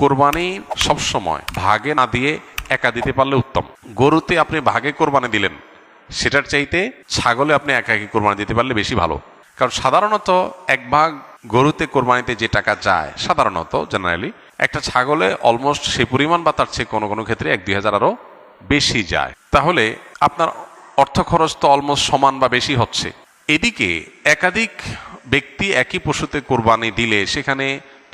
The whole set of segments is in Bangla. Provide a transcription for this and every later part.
কোরবানি সবসময় ভাগে না দিয়ে একা দিতে পারলে উত্তম। গরুতে আপনি ভাগে কোরবানি দিলেন, সেটার চাইতে ছাগলে আপনি একা একি কোরবানি দিতে পারলে বেশি ভালো। কারণ সাধারণত এক ভাগ গরুতে কোরবানিতে যে টাকা যায়, সাধারণত জেনারেলি একটা ছাগলে অলমোস্ট সেই পরিমাণ বা তার চেয়ে কোনো কোনো ক্ষেত্রে এক দুই হাজার আরও বেশি যায়। তাহলে আপনার অর্থ খরচ তো অলমোস্ট সমান বা বেশি হচ্ছে। এদিকে একাধিক ব্যক্তি একই পশুতে কোরবানি দিলে সেখানে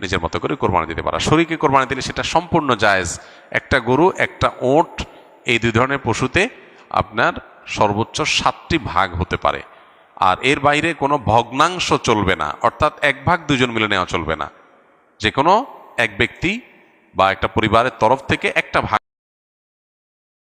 নিজের মতো করে কোরবানি দিতে পারা। শরীরকে কোরবানি দিলে সেটা সম্পূর্ণ জায়েজ। একটা গরু, একটা ওট, এই দুই ধরনের পশুতে আপনার সর্বোচ্চ সাতটি ভাগ হতে পারে। আর এর বাইরে কোনো ভগ্নাংশ চলবে না, অর্থাৎ এক ভাগ দুজন মিলে নেওয়া চলবে না। যে কোনো এক ব্যক্তি বা একটা পরিবারের তরফ থেকে একটা ভাগ